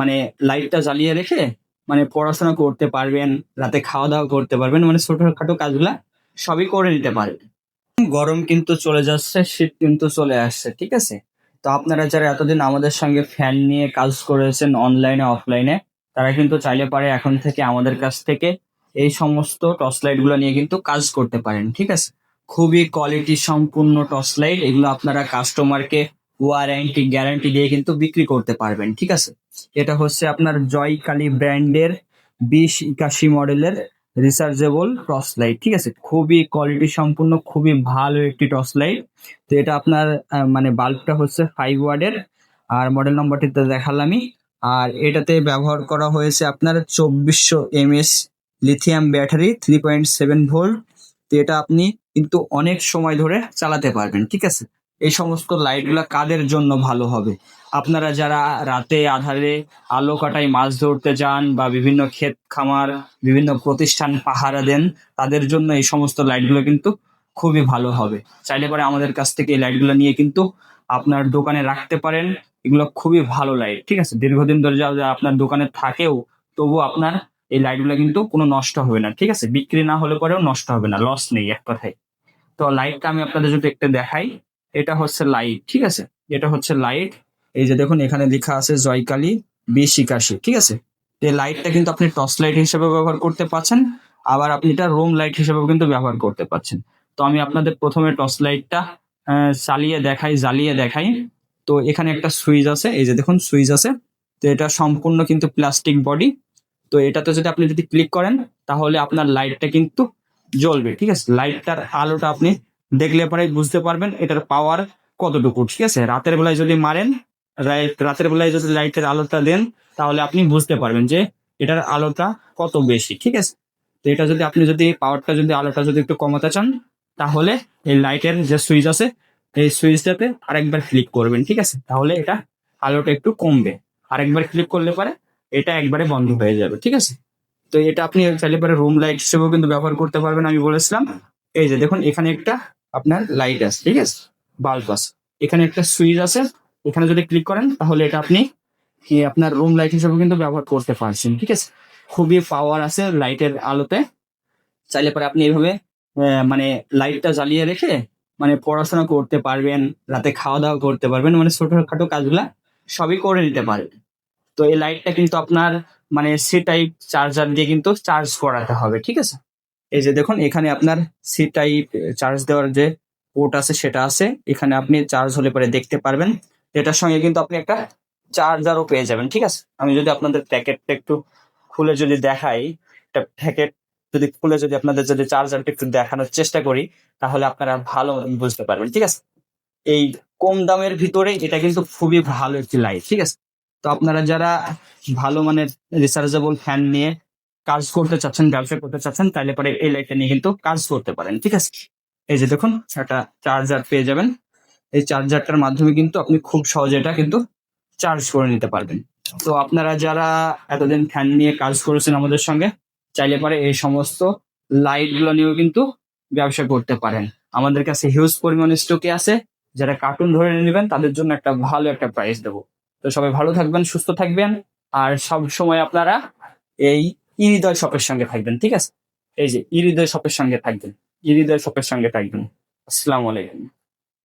মানে লাইটটা জ্বালিয়ে রেখে মানে পড়াশোনা করতে পারবেন, রাতে খাওয়া দাওয়া করতে পারবেন মানে ছোটখাটো কাজগুলা সবই করে নিতে পারবেন। গরম কিন্তু চলে যাচ্ছে, শীত কিন্তু চলে আসছে, ঠিক আছে? তো আপনারা যারা এতদিন আমাদের সঙ্গে ফ্যান নিয়ে কাজ করেছেন অনলাইনে অফলাইনে তারা কিন্তু চাইলে পারে এখন থেকে আমাদের কাছ থেকে এই সমস্ত টর্চ লাইটগুলো নিয়ে কিন্তু কাজ করতে পারেন, ঠিক আছে? খুবই কোয়ালিটি সম্পূর্ণ টর্চ লাইট এগুলো আপনারা কাস্টমারকে ওয়ারেন্টি গ্যারান্টি দিয়ে কিন্তু বিক্রি করতে পারবেন, ঠিক আছে? এটা হচ্ছে আপনার জয়কালী ব্র্যান্ডের বিশ একাশি মডেলের রিচার্জেবল টর্চ লাইট ঠিক আছে? খুবই কোয়ালিটি সম্পূর্ণ, খুবই ভালো একটি টর্চ লাইট তো এটা আপনার মানে বাল্বটা হচ্ছে ফাইভ ওয়ার্ডের আর মডেল নম্বরটিতে দেখালামই। আর এটাতে ব্যবহার করা হয়েছে আপনার চব্বিশশো MS lithium battery three point seven volt তো এটা আপনি কিন্তু অনেক সময় ধরে চালাতে পারবেন, ঠিক আছে? এই সমস্ত লাইটগুলো কাদের জন্য ভালো হবে? আপনারা যারা রাতে আধারে আলো কাটায় মাছ ধরতে যান বা বিভিন্ন ক্ষেত খামার, বিভিন্ন প্রতিষ্ঠান পাহারা দেন, তাদের জন্য এই সমস্ত লাইটগুলো কিন্তু খুবই ভালো হবে। চাইলে পরে আমাদের কাছ থেকে এই লাইটগুলো নিয়ে কিন্তু আপনার দোকানে রাখতে পারেন। এগুলো খুবই ভালো লাইট ঠিক আছে? দীর্ঘদিন ধরে যা আপনার দোকানে থাকেও তবু আপনার এই লাইটগুলো কিন্তু কোনো নষ্ট হবে না, ঠিক আছে? বিক্রি না হলে পরেও নষ্ট হবে না লস নেই এক কথায়। তো লাইটটা আমি আপনাদের যদি একটু দেখাই। এটা হচ্ছে লাইট ঠিক আছে? এটা হচ্ছে লাইট এই যে দেখুন, এখানে লেখা আছে জয়কালী বিশ একাশি ঠিক আছে? এই লাইটটা কিন্তু আপনি টর্চ লাইট হিসেবে ব্যবহার করতে পারছেন, আবার আপনি এটা রুম লাইট হিসেবেও কিন্তু ব্যবহার করতে পারছেন। তো আমি আপনাদের প্রথমে টর্চ লাইটটা চালিয়ে দেখাই, জ্বালিয়ে দেখাই। তো এখানে একটা সুইচ আছে, এই যে দেখুন সুইচ আছে। তো এটা সম্পূর্ণ কিন্তু প্লাস্টিক বডি তো এটাতে যদি আপনি যদি ক্লিক করেন, তাহলে আপনার লাইটটা কিন্তু জ্বলবে, ঠিক আছে? লাইটটার আলোটা আপনি দেখলে পরে বুঝতে পারবেন এটার পাওয়ার কতটুকু, ঠিক আছে? রাতের বেলায় যদি মারেন রাতের বেলায় যদি লাইটের আলোটা দেন, তাহলে আপনি বুঝতে পারবেন যে এটার আলোটা কত বেশি, ঠিক আছে? তো এটা যদি আপনি যদি পাওয়ারটা যদি, আলোটা যদি একটু কমাতে চান, তাহলে এই লাইটের যে সুইচ আছে, এই সুইচটাতে আরেকবার ক্লিক করবেন, ঠিক আছে? তাহলে এটা আলোটা একটু কমবে। আরেকবার ক্লিক করলে পরে এটা একবারে বন্ধ হয়ে যাবে, ঠিক আছে? তো এটা আপনি চাইলে পরে রুম লাইট হিসেবেও কিন্তু ব্যবহার করতে পারবেন, আমি বলেছিলাম। এই যে দেখুন, এখানে একটা আপনার লাইট আছে, ঠিক আছে? বাল্ব আছে। এখানে একটা সুইচ আছে। এখানে যদি ক্লিক করেন, তাহলে এটা আপনি আপনার রুম লাইট হিসেবে কিন্তু ব্যবহার করতে পারছেন, ঠিক আছে? খুবই পাওয়ার আছে লাইটের আলোতে। চাইলে পরে আপনি এইভাবে মানে লাইটটা জ্বালিয়ে রেখে মানে পড়াশোনা করতে পারবেন, রাতে খাওয়া দাওয়া করতে পারবেন মানে ছোটখাটো কাজগুলা সবই করে নিতে পারবেন তো এই লাইটটা কিন্তু আপনার মানে সি টাইপ চার্জার দিয়ে কিন্তু চার্জ করাতে হবে, ঠিক আছে? এই যে দেখুন, এখানে আপনার সি টাইপ চার্জ দেওয়ার যে পোর্ট আছে সেটা আছে। এখানে আপনি চার্জ হলে পরে দেখতে পারবেন। এটার সঙ্গে কিন্তু আপনি একটা চার্জারও পেয়ে যাবেন, ঠিক আছে? আমি যদি আপনাদের প্যাকেটটা একটু খুলে যদি দেখাই, একটা প্যাকেট যদি খুলে যদি আপনাদের যদি চার্জারটা একটু দেখানোর চেষ্টা করি, তাহলে আপনারা ভালো বুঝতে পারবেন, ঠিক আছে? এই কম দামের ভিতরে এটা কিন্তু খুবই ভালো একটি লাইট ঠিক আছে? তো আপনারা যারা ভালো মানের রিচার্জেবল ফ্যান নিয়ে কাজ করতে চাচ্ছেন, ব্যবসা করতে চাচ্ছেন তাহলে পরে এই লাইটটা নিয়ে কিন্তু কাজ করতে পারেন, ঠিক আছে? এই যে দেখুন, একটা চার্জার পেয়ে যাবেন। এই চার্জারটার মাধ্যমে কিন্তু আপনি খুব সহজে এটা কিন্তু চার্জ করে নিতে পারবেন। তো আপনারা যারা এতদিন ফ্যান নিয়ে কাজ করেছেন আমাদের সঙ্গে, চাইলে পরে এই সমস্ত লাইটগুলো নিয়েও কিন্তু ব্যবসা করতে পারেন। আমাদের কাছে হিউজ পরিমাণ স্টকে আছে। যারা কার্টুন ধরে নেবেন, তাদের জন্য একটা ভালো একটা প্রাইস দেবো। তো সবাই ভালো থাকবেন, সুস্থ থাকবেন। আর সব সময় আপনারা এই ইরিদয় শপের সঙ্গে থাকবেন, ঠিক আছে? এই যে ইরিদয় শপের সঙ্গে থাকবেন ইরিদয় শপের সঙ্গে থাকবেন। আসসালামু আলাইকুম।